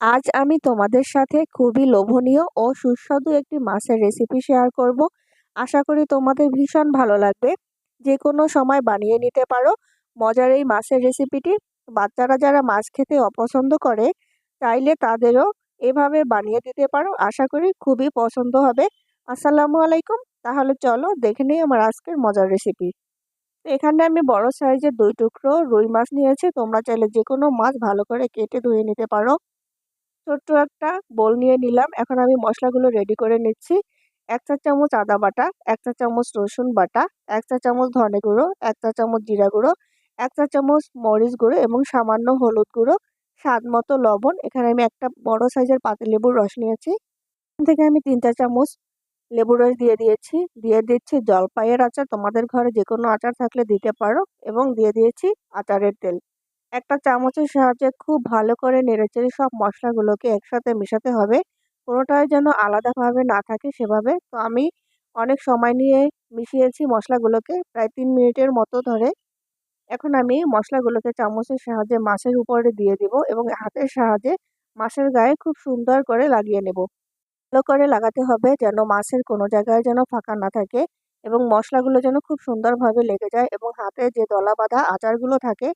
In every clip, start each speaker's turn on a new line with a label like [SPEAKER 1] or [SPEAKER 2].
[SPEAKER 1] আজ আমি তোমাদের সাথে খুবই লোভনীয় ও সুস্বাদু একটি মাছের রেসিপি শেয়ার করব। আশা করি তোমাদের ভীষণ ভালো লাগবে। যে কোনো সময় বানিয়ে নিতে পারো। মজার এই মাছের রেসিপিটি বাচ্চারা যারা মাছ খেতে অপছন্দ করে, চাইলে তাদেরও এভাবে বানিয়ে দিতে পারো। আশা করি খুবই পছন্দ হবে। আসসালামু আলাইকুম। তাহলে চলো দেখে নিই আমার আজকের মজার রেসিপি তো এখানে আমি বড় সাইজের দুই টুকরো রুই মাছ নিয়েছি। তোমরা চাইলে যে কোনো মাছ ভালো করে কেটে ধুয়ে নিতে পারো। ছোট্ট একটা বোল নিয়ে নিলাম। এখন আমি মশলাগুলো রেডি করে নিচ্ছি। এক চা চামচ আদা বাটা, এক চা চামচ রসুন বাটা, এক চা চামচ ধনে গুঁড়ো, এক চা চামচ জিরা গুঁড়ো, এক চা চামচ মরিচ গুঁড়ো এবং সামান্য হলুদ গুঁড়ো, স্বাদ মতো লবণ। এখানে আমি একটা বড় সাইজের লেবুর রস নিয়েছি। এখান থেকে আমি তিন চা চামচ লেবুর রস দিয়ে দিয়েছি। দিয়ে দিচ্ছি জলপাইয়ের আচার। তোমাদের ঘরে যে কোনো আচার থাকলে দিতে পারো এবং দিয়ে দিয়েছি আচারের তেল। একটা চামচের সাহায্যে খুব ভালো করে নেড়েচেড়ে সব মশলাগুলোকে একসাথে মেশাতে হবে। কোনোটাই যেন আলাদাভাবে না থাকে সেভাবে। তো আমি অনেক সময় নিয়ে মিশিয়েছি মশলাগুলোকে, প্রায় তিন মিনিটের মতো ধরে। এখন আমি মশলাগুলোকে চামচের সাহায্যে মাছের উপরে দিয়ে দিব এবং হাতের সাহায্যে মাছের গায়ে খুব সুন্দর করে লাগিয়ে নেব। ভালো করে লাগাতে হবে যেন মাছের কোনো জায়গায় যেন ফাঁকা না থাকে এবং মশলাগুলো যেন খুব সুন্দরভাবে লেগে যায় এবং হাতে যে দলা বাঁধা আচারগুলো থাকে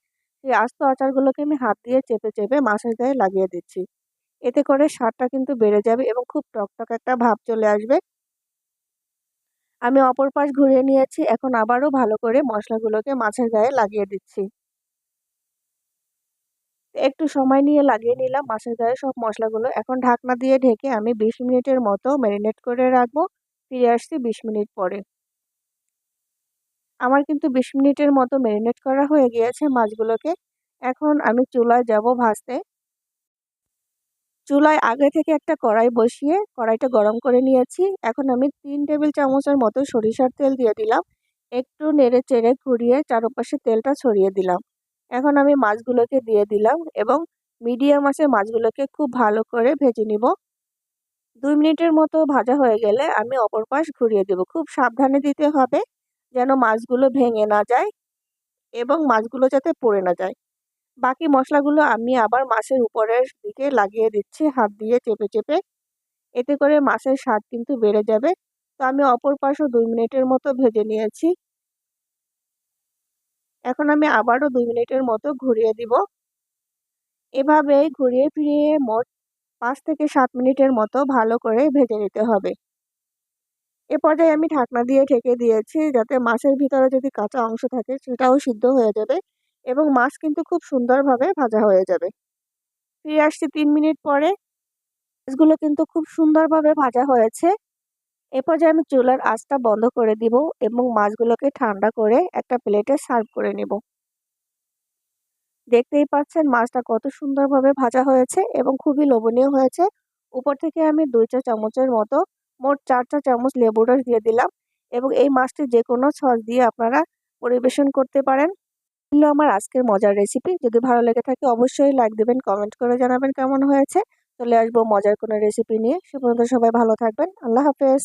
[SPEAKER 1] সেই আস্ত আচারগুলোকে আমি হাত দিয়ে চেপে চেপে মাছের গায়ে লাগিয়ে দিচ্ছি। এতে করে স্বাদটা কিন্তু বেড়ে যাবে এবং খুব টকটক একটা ভাব চলে আসবে। আমি অপর পাশ ঘুরিয়ে নিয়েছি, এখন আবারও ভালো করে মশলাগুলোকে মাছের গায়ে লাগিয়ে দিচ্ছি। একটু সময় নিয়ে লাগিয়ে নিলাম, মাছের গায়ে সব মশলাগুলো। এখন ঢাকনা দিয়ে ঢেকে আমি বিশ মিনিটের মতো ম্যারিনেট করে রাখব। ফিরে আসছি বিশ মিনিট পরে। আমার কিন্তু বিশ মিনিটের মতো ম্যারিনেট করা হয়ে গিয়েছে মাছগুলোকে। এখন আমি চুলায় যাব ভাজতে। চুলায় আগে থেকে একটা কড়াই বসিয়ে কড়াইটা গরম করে নিয়েছি। এখন আমি তিন টেবিল চামচের মতো সরিষার তেল দিয়ে দিলাম। একটু নেড়ে চেড়ে ঘুরিয়ে চারপাশে তেলটা ছড়িয়ে দিলাম। এখন আমি মাছগুলোকে দিয়ে দিলাম এবং মিডিয়াম আছে মাছগুলোকে খুব ভালো করে ভেজে নিব। দুই মিনিটের মতো ভাজা হয়ে গেলে আমি অপর পাশ ঘুরিয়ে দেব। খুব সাবধানে দিতে হবে। যেন মাছগুলো ভেঙে না যায় এবং মাছগুলো যাতে পড়ে না যায়। বাকি মশলাগুলো আমি আবার মাছের উপরের দিকে লাগিয়ে দিচ্ছি, হাত দিয়ে চেপে চেপে। এতে করে মাছের স্বাদ কিন্তু বেড়ে যাবে। তো আমি অপর পাশও দুই মিনিটের মতো ভেজে নিয়েছি। এখন আমি আবারও দুই মিনিটের মতো ঘুরিয়ে দিব। এভাবেই ঘুরিয়ে ফিরিয়ে মোট পাঁচ থেকে সাত মিনিটের মতো ভালো করে ভেজে নিতে হবে। এ পর্যায়ে আমি ঢাকনা দিয়ে ঢেকে দিয়েছি যাতে মাছের ভিতরে যদি কাঁচা অংশ থাকে সেটাও সিদ্ধ হয়ে যাবে এবং মাছ কিন্তু খুব সুন্দরভাবে ভাজা হয়ে যাবে। ফিরে আসছি তিন মিনিট পরে। মাছগুলো কিন্তু খুব সুন্দরভাবে ভাজা হয়েছে। এ পর্যায়ে আমি চুলার আঁচটা বন্ধ করে দিব এবং মাছগুলোকে ঠান্ডা করে একটা প্লেটে সার্ভ করে নিব। দেখতেই পাচ্ছেন মাছটা কত সুন্দরভাবে ভাজা হয়েছে এবং খুবই লোভনীয় হয়েছে। উপর থেকে আমি দুই চা চামচের মতো মোট চার চা চামচ লেবু রস দিয়ে দিলাম এবং এই মাছটি যে কোনো সস দিয়ে আপনারা পরিবেশন করতে পারেন। ছিল আমার আজকের মজার রেসিপি যদি ভালো লেগে থাকে অবশ্যই লাইক দেবেন কমেন্ট করে জানাবেন কেমন হয়েছে। চলে আসব মজার কোনো রেসিপি নিয়ে। সে পর্যন্ত সবাই ভালো থাকবেন। আল্লাহ হাফেজ।